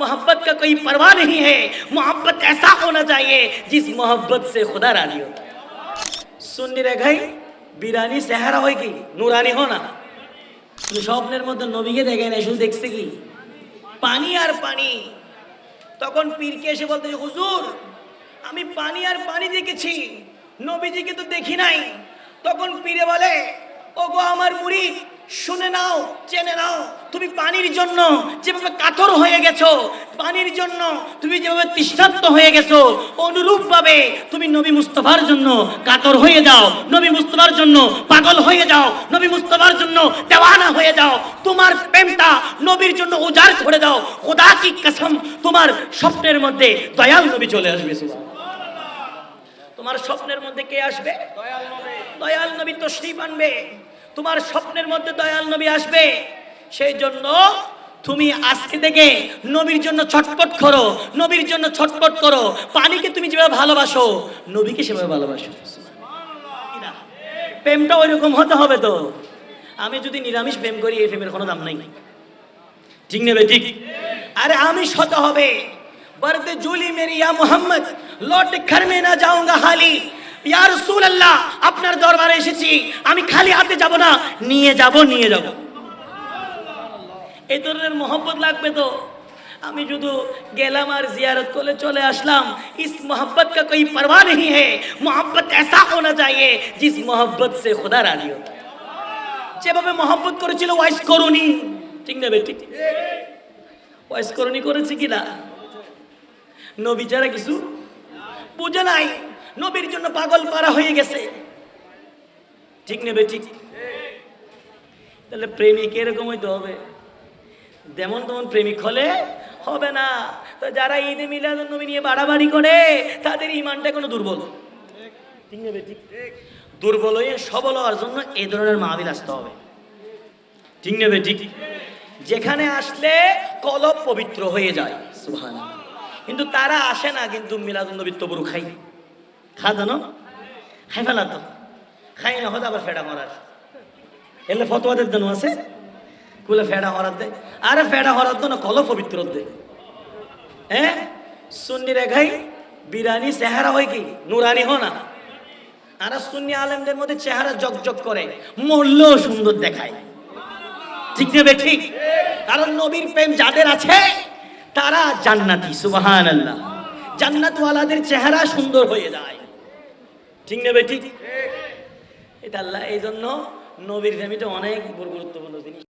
मोहब्बत का कोई परवाह नहीं है मोहब्बत ऐसा होना चाहिए जिस मोहब्बत से खुदा राजी हो সুন্নি রেখাই বিরানি চেহারা হয় কি নুরানি হো না শুধু স্বপ্নের মধ্যে নবীকে দেখে না শুধু দেখছে কি পানি আর পানি তখন পীরকে এসে বলতে যে, হুজুর আমি পানি আর পানি দেখেছি নবীজিকে তো দেখি নাই তখন পীরে বলে ও গো আমার মুড়ি শুনে নাও, জেনে নাও, তুমি পানির জন্য যেভাবে কাতর হয়ে গেছো, পানির জন্য তুমি যেভাবে তৃষ্ণাত্ম হয়ে গেছো অনুরূপ ভাবে তুমি নবী মুস্তফার জন্য কাতর হয়ে যাও, নবী মুস্তফার জন্য পাগল হয়ে যাও, নবী মুস্তফার জন্য দেওয়ানা হয়ে যাও, তোমার প্রেমটা নবীর জন্য উজাড় করে দাও, খোদা কি কসম, তোমার স্বপ্নের মধ্যে দয়াল নবী চলে আসবে তোমার স্বপ্নের মধ্যে কে আসবে? দয়াল নবী। তশরিফ আনবে। তোমার স্বপ্নের মধ্যে দয়াল নবী আসবে। সেই জন্য তুমি আজকে থেকে নবীর জন্য ছটপট করো, নবীর জন্য ছটপট করো। পানিকে তুমি যেভাবে ভালোবাসো, নবীকে সেভাবে ভালোবাসো? প্রেমটা ওইরকম হতে হবে তো। আমি যদি নিরামিষ প্রেম করি, এই প্রেমের কোনো দাম নাই। ঠিক নেবে ঠিক? আরে আমি শত হবে। বরতে জুলি মেরি ইয়া মোহাম্মদ লট ঘর মে না যাऊंगा হালি। ইয়া রাসূল আল্লাহ আপনার দরবারে এসেছি আমি খালি হাতে যাব না নিয়ে যাব নিয়ে যাব এই ধরনের মোহব্বত লাগবে তো আমি শুধু গেলাম আর জিয়ারত করে চলে আসলাম ইস मोहब्बत का कोई परवाह नहीं है मोहब्बत ऐसा होना चाहिए जिस मोहब्बत से खुदा राजी होता है যেভাবে মহব্বত করেছিল ওয়াইস করুনি ঠিক না বেটি ওয়াইস করুনি করেছে কিনা নবী যারা কিছু বুঝে নাই নবীর জন্য পাগল পারা হয়ে গেছে। ঠিক নেবে ঠিক? তাহলে প্রেমিক এরকম হইতে হবে। যেমন তেমন প্রেমিক হলে হবে না। তো যারা ঈদে মিলাদ নবী নিয়ে বাড়াবাড়ি করে, তাদের ইমানটা কোনো দুর্বল। ঠিক নেবে ঠিক? দুর্বল হয়ে সবল হওয়ার জন্য এই ধরনের মাহবিল আসতে হবে। ঠিক নেবে ঠিক? যেখানে আসলে কলব পবিত্র হয়ে যায়। কিন্তু তারা আসে না, কিন্তু মিলাদ নবী তবুরু খাই খা জানো? খাই ফেলা তো। খাই না হতে আবার ফেডা করার এলে ফতোয়াদের জন্য আছে। কুলে ফেডা হরাত দেয় আরে ফেডা হরাত না কলব পবিত্র দেয় হ্যাঁ? সুন্নি রেখাই বিরানি চেহারা হয় কি? নুরানি হো না। আর সুন্নি আলেমদের মধ্যে চেহারা জকজক করে। মরলেও সুন্দর দেখায়। ঠিক নেবে ঠিক? কারণ নবীর প্রেম যাদের আছে, তারা জান্নাতি সুবাহান আল্লাহ জান্নাতওয়ালাদের চেহারা সুন্দর হয়ে যায়। ঠিক নেবে ঠিক? এটা আল্লাহ এই জন্য নবীর জামিটা অনেক গুরুত্বপূর্ণ জিনিস।